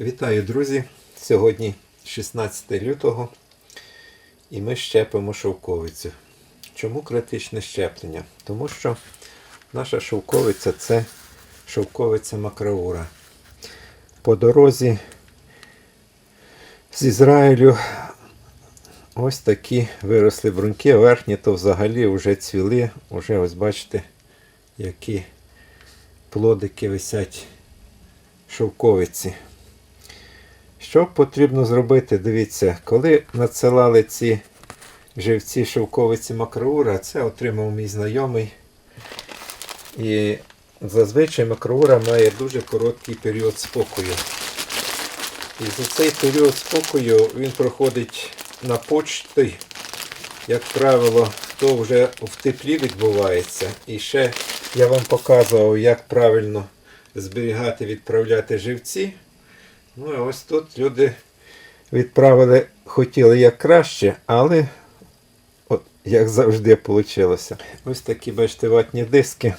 Вітаю, друзі! Сьогодні 16 лютого і ми щепимо шовковицю. Чому критичне щеплення? Тому що наша шовковиця це шовковиця макраура. По дорозі з Ізраїлю ось такі виросли бруньки, верхні то взагалі вже цвіли, вже ось бачите, які плодики висять шовковиці. Що потрібно зробити? Дивіться, коли надсилали ці живці шовковиці макроура, це отримав мій знайомий. І зазвичай макроура має дуже короткий період спокою. І за цей період спокою він проходить на почті, як правило, то вже в теплі відбувається. І ще я вам показував, як правильно зберігати, відправляти живці. Ну і ось тут люди відправили, хотіли як краще, але от, як завжди вийшло. Ось такі, бачите, ватні диски.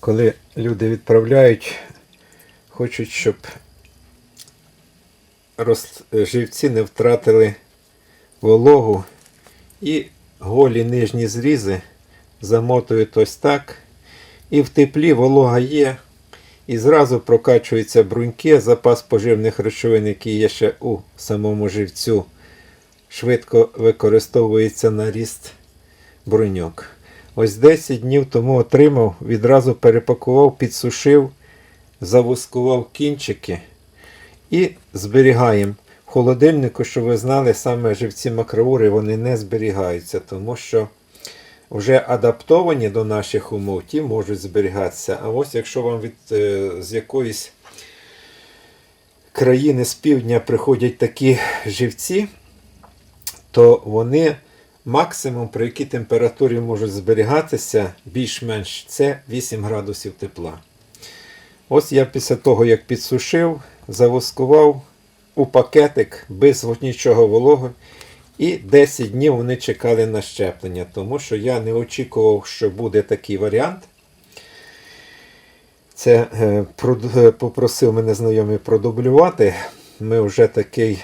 Коли люди відправляють, хочуть, щоб роз... живці не втратили вологу і голі нижні зрізи замотують ось так. І в теплі волога є, і зразу прокачуються бруньки, запас поживних речовин, які є ще у самому живцю, швидко використовується на ріст бруньок. Ось 10 днів тому отримав, відразу перепакував, підсушив, завускував кінчики і зберігаємо. В холодильнику, щоб ви знали, саме живці макроури вони не зберігаються, тому що вже адаптовані до наших умов, ті можуть зберігатися. А ось якщо вам від, е, з якоїсь країни з півдня приходять такі живці, то вони максимум, при якій температурі можуть зберігатися, більш-менш це 8 градусів тепла. Ось я після того, як підсушив, завоскував у пакетик без нічого вологи. І 10 днів вони чекали на щеплення, тому що я не очікував, що буде такий варіант. Це е, е, попросив мене знайомий продублювати. Ми вже такий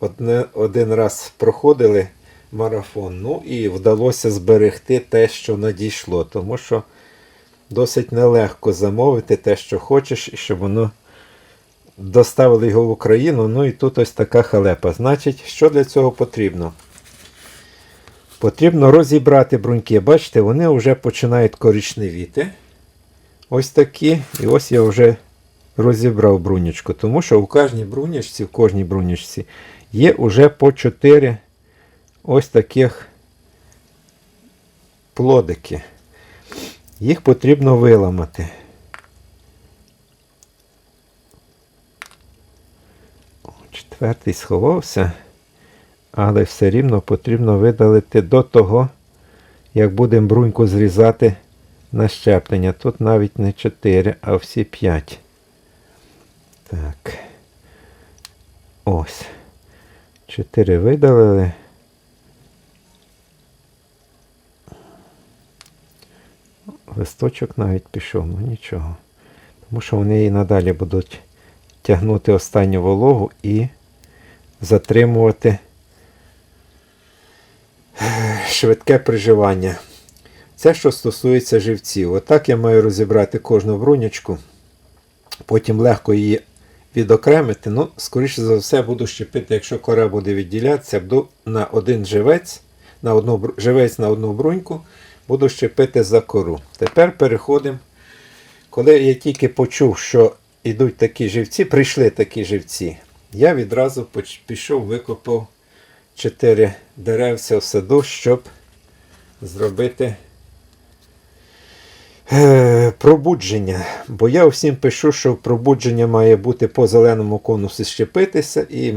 одне, один раз проходили марафон. Ну і вдалося зберегти те, що надійшло, тому що досить нелегко замовити те, що хочеш, і щоб воно доставили його в Україну. Ну і тут ось така халепа. Значить, що для цього потрібно? Потрібно розібрати бруньки. Бачите, вони вже починають коричневіти. Ось такі. І ось я вже розібрав брунючку. Тому що у кожній брунячці, в кожній брунячці є вже по 4 ось таких плодики. Їх потрібно виламати. Четвертий сховався, але все рівно потрібно видалити до того, як будемо бруньку зрізати на щеплення. Тут навіть не 4, а всі 5. Так. Ось. 4 видалили. Листочок навіть пішов, ну нічого. Тому що вони і надалі будуть тягнути останню вологу і затримувати швидке приживання. Це, що стосується живців. Отак я маю розібрати кожну брунячку. Потім легко її відокремити. Ну, скоріше за все, буду щепити, якщо кора буде відділятися, буду на один живець, на одну, живець на одну бруньку, буду щепити за кору. Тепер переходимо. Коли я тільки почув, що йдуть такі живці, прийшли такі живці, я відразу пішов, викопав 4 деревця в саду, щоб зробити е, пробудження. Бо я всім пишу, що пробудження має бути по зеленому конусі щепитися, і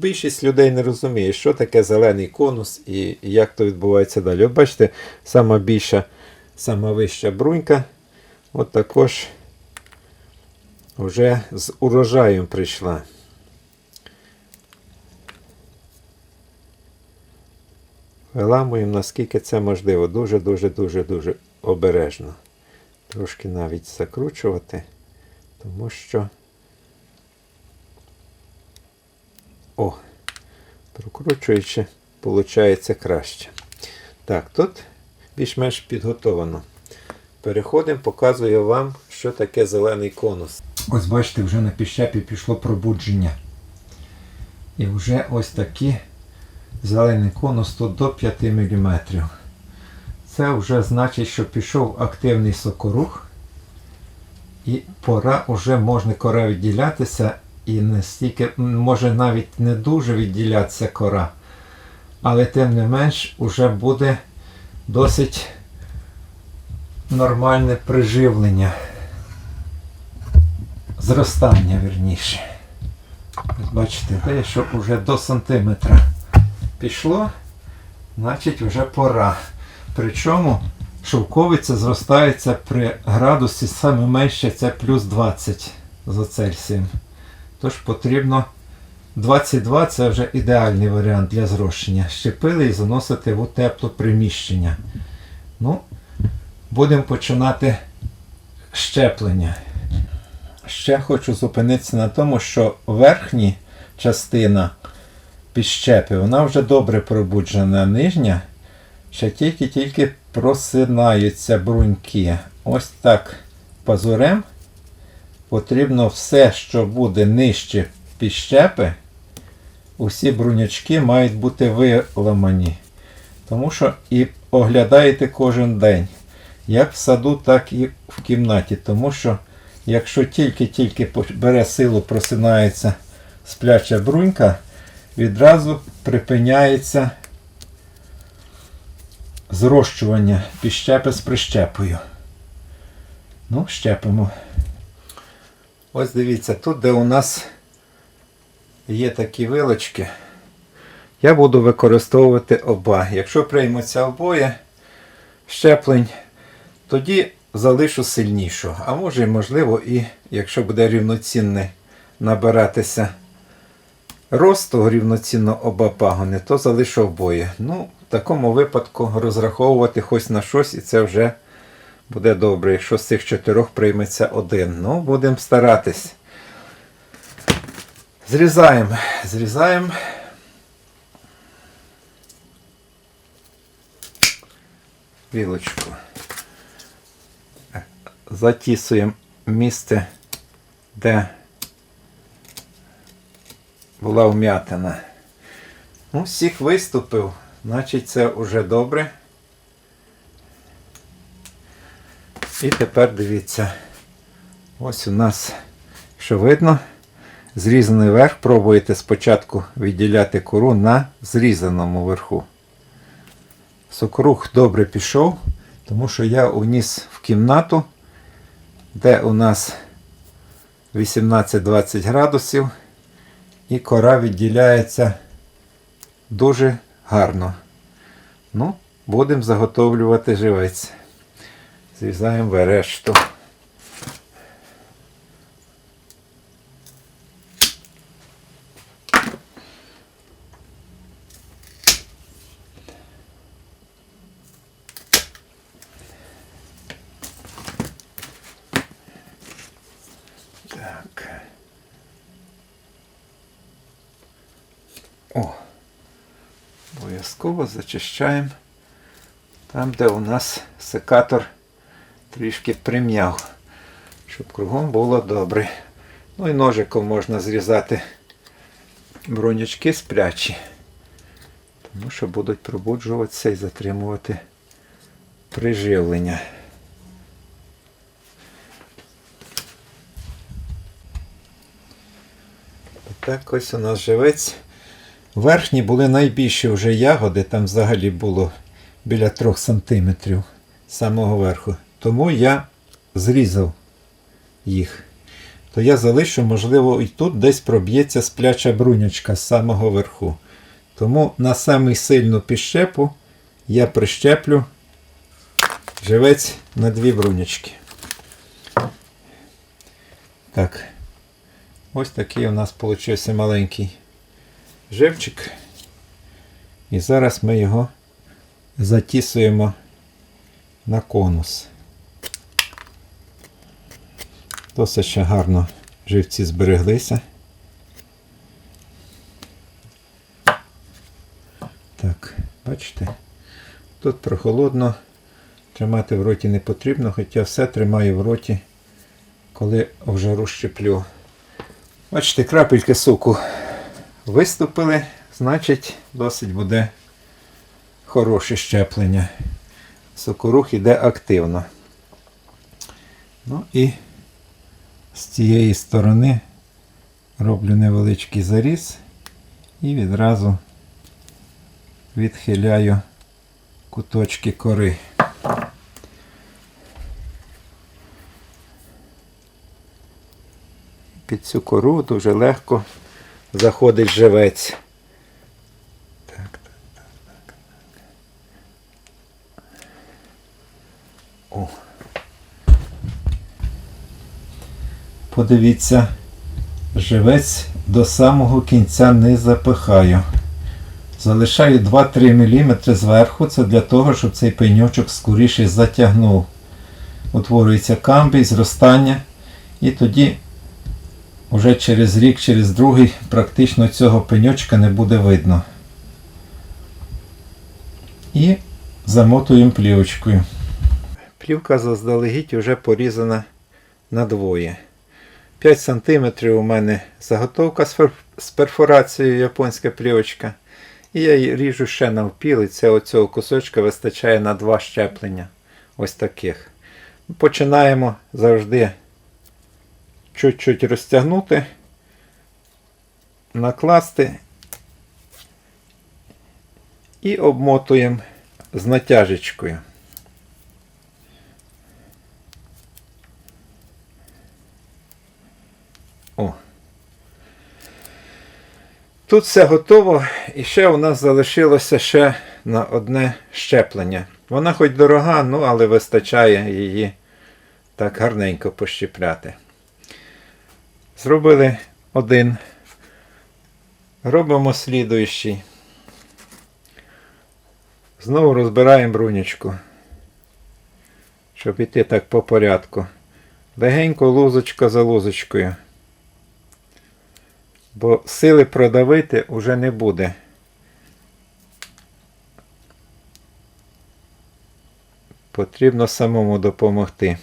більшість людей не розуміє, що таке зелений конус і як то відбувається далі. От бачите, сама більша, сама вища брунька, от також вже з урожаєм прийшла. Виламуємо, наскільки це можливо. Дуже-дуже-дуже-дуже обережно. Трошки навіть закручувати, тому що о, прокручуючи, виходить краще. Так, тут більш-менш підготовано. Переходимо, показую вам, що таке зелений конус. Ось бачите, вже на піщапі пішло пробудження. І вже ось такі зелений конус тут до 5 мм. Це вже значить, що пішов активний сокорух. І пора вже можна кора відділятися. І не стільки, м, може навіть не дуже відділятися кора. Але тим не менш уже буде досить нормальне приживлення. Зростання, вірніше. Бачите, де, що вже до сантиметра пішло, значить вже пора. Причому шовковиця зростається при градусі саме менше це плюс 20 за Цельсієм. Тож потрібно 22 це вже ідеальний варіант для зрощення. Щепили і заносити в тепле приміщення. Ну, будемо починати щеплення. Ще хочу зупинитися на тому, що верхня частина підщепи, вона вже добре пробуджена, нижня ще тільки-тільки просинаються бруньки. Ось так пазурем потрібно все, що буде нижче підщепи, усі брунячки мають бути виламані. Тому що і оглядаєте кожен день, як в саду, так і в кімнаті. Тому що якщо тільки-тільки бере силу, просинається спляча брунька, відразу припиняється зрощування піщепи з прищепою. Ну, щепимо. Ось дивіться, тут, де у нас є такі вилочки, я буду використовувати оба. Якщо приймуться обоє щеплень, тоді залишу сильнішу. А може, можливо, і якщо буде рівноцінне набиратися росту рівноцінно оба пагони, то залишу обоє. Ну, в такому випадку розраховувати хоч на щось, і це вже буде добре, якщо з цих чотирьох прийметься один. Ну, будемо старатись. Зрізаємо, зрізаємо. Вілочку. Затісуємо місце, де була вм'ятина. Ну, сік виступив, значить це вже добре. І тепер дивіться, ось у нас, що видно, зрізаний верх. Пробуєте спочатку відділяти кору на зрізаному верху. Сокруг добре пішов, тому що я уніс в кімнату, де у нас 18-20 градусів, і кора відділяється дуже гарно. Ну, будемо заготовлювати живець. Зрізаємо верешту. Так. О, обов'язково там, де у нас секатор трішки прим'яв, щоб кругом було добре. Ну і ножиком можна зрізати бронячки сплячі, тому що будуть пробуджуватися і затримувати приживлення. Так ось у нас живець. Верхні були найбільші вже ягоди, там взагалі було біля 3 см з самого верху. Тому я зрізав їх. То я залишу, можливо, і тут десь проб'ється спляча брунячка з самого верху. Тому на самий сильну підщепу я прищеплю живець на дві брунячки. Так. Ось такий у нас получився маленький живчик. І зараз ми його затісуємо на конус. Досить ще гарно живці збереглися. Так, бачите, тут прохолодно, тримати в роті не потрібно, хоча все тримаю в роті, коли вже розщеплю. Бачите, крапельки соку виступили, значить досить буде хороше щеплення. Сокорух іде активно. Ну і з цієї сторони роблю невеличкий заріз і відразу відхиляю куточки кори. Під цю кору дуже легко заходить живець. Так, так, так, так. О. Подивіться, живець до самого кінця не запихаю. Залишаю 2-3 мм зверху, це для того, щоб цей пеньочок скоріше затягнув. Утворюється камбій, зростання, і тоді вже через рік, через другий практично цього пеньочка не буде видно. І замотуємо плівочкою. Плівка заздалегідь вже порізана надвоє. 5 см у мене заготовка з перфорацією японська плівочка. І я її ріжу ще навпіл, і це оцього кусочка вистачає на два щеплення. Ось таких. Починаємо завжди чуть-чуть розтягнути, накласти і обмотуємо з натяжечкою. О. Тут все готово, і ще у нас залишилося ще на одне щеплення. Вона хоч дорога, ну але вистачає її так гарненько пощіпляти. Зробили один. Робимо слідуючий. Знову розбираємо брунічку. Щоб іти так по порядку. Легенько лузочка за лузочкою. Бо сили продавити вже не буде. Потрібно самому допомогти.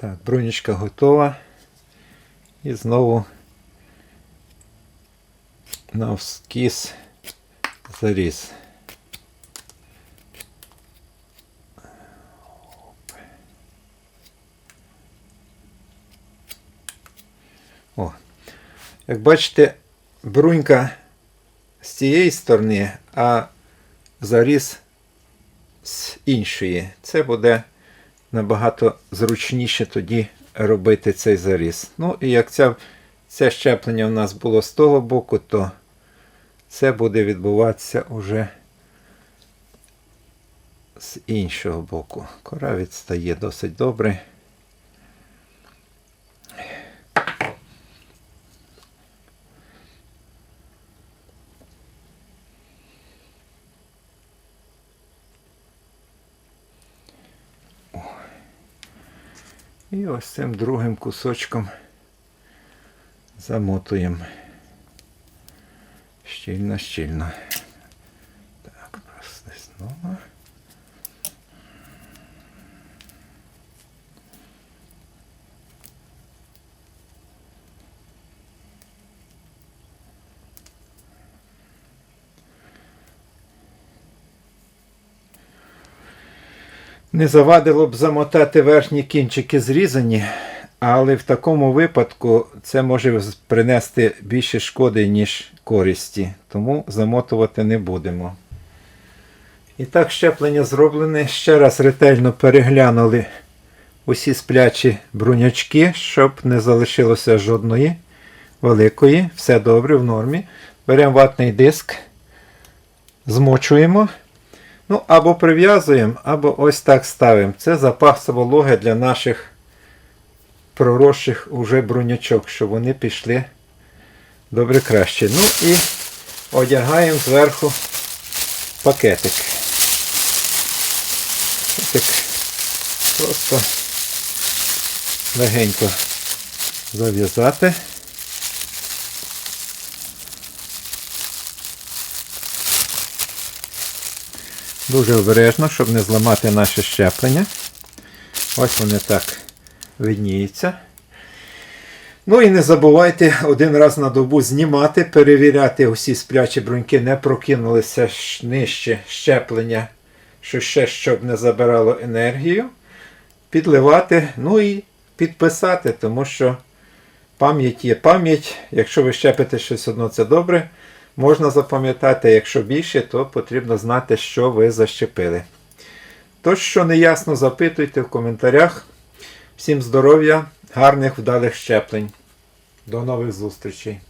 Так, бронічка готова. І знову навскіз заріз. О. Як бачите, брунька з цієї сторони, а заріз з іншої. Це буде набагато зручніше тоді робити цей заріз. Ну і як ця, це щеплення в нас було з того боку, то це буде відбуватися уже з іншого боку. Кора відстає досить добре. І ось цим другим кусочком замотуємо щільно, щільно. Так, просто знову. Не завадило б замотати верхні кінчики зрізані, але в такому випадку це може принести більше шкоди, ніж користі. Тому замотувати не будемо. І так, щеплення зроблене. Ще раз ретельно переглянули усі сплячі брунячки, щоб не залишилося жодної великої. Все добре в нормі. Беремо ватний диск, змочуємо. Ну, або прив'язуємо, або ось так ставимо. Це запас вологи для наших проросших уже брунячок, щоб вони пішли добре краще. Ну і одягаємо зверху пакетик. Пакетик просто легенько зав'язати. Дуже обережно, щоб не зламати наше щеплення. Ось вони так видніються. Ну і не забувайте один раз на добу знімати, перевіряти усі сплячі бруньки, не прокинулися нижче щеплення, що ще щоб не забирало енергію. Підливати, ну і підписати, тому що пам'ять є пам'ять. Якщо ви щепите щось одно, це добре. Можна запам'ятати, якщо більше, то потрібно знати, що ви защепили. Тож, що не ясно, запитуйте в коментарях. Всім здоров'я, гарних вдалих щеплень. До нових зустрічей!